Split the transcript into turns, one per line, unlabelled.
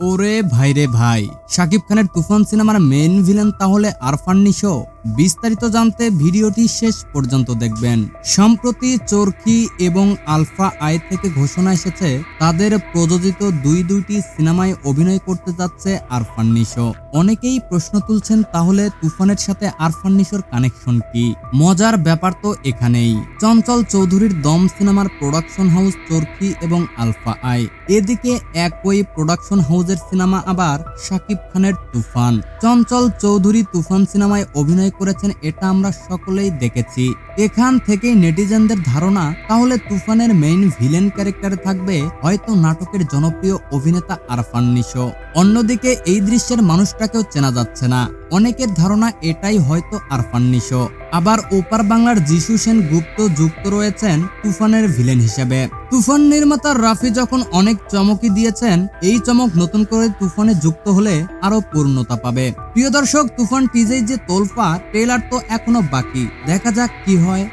ওরে ভাই রে ভাই শাকিব খানের তুফান সিনেমার মেইন ভিলেন তাহলে আরফান নিশো? বিস্তারিত জানতে ভিডিওটি শেষ পর্যন্ত দেখবেন। সম্প্রতি চরকি এবং আলফা আই থেকে ঘোষণা এসেছে, তাদের প্রযোজিত দুই দুইটি সিনেমায় অভিনয় করতে যাচ্ছে আরফান নিশো। অনেকেই প্রশ্ন তুলছেন, তাহলে তুফানের সাথে আরফান নিশোর কানেকশন কি? মজার ব্যাপার তো এখানেই। চঞ্চল চৌধুরীর দম সিনেমার প্রোডাকশন হাউস চরকি এবং আলফা আই। এদিকে একই প্রোডাকশন হাউসের সিনেমা আবার শাকিব খানের তুফান। চঞ্চল চৌধুরী তুফান সিনেমায় অভিনয় করেছেন এটা আমরা সকলেই দেখেছি। এখান থেকেই নেটিজেনদের ধারণা, তাহলে তুফানের মেইন ভিলেন ক্যারেক্টারে থাকবে হয়তো নাটকের জনপ্রিয় অভিনেতা আরফান নিশো। অন্যদিকে এই দৃশ্যের মানুষটাকেও চেনা যাচ্ছে না। অনেকের ধারণা এটাই হয়তো আরফান নিশো। আবার ওপার বাংলার যিশু সেন গুপ্ত যুক্ত রয়েছেন তুফানের ভিলেন হিসেবে। তুফান নির্মাতা রাফি যখন অনেক চমকই দিয়েছেন, এই চমক নতুন করে তুফানে যুক্ত হলে আরও পূর্ণতা পাবে। প্রিয় দর্শক, তুফান টিজেই যে তোলফা, ট্রেলার তো এখনও বাকি। দেখা যাক কি হয়।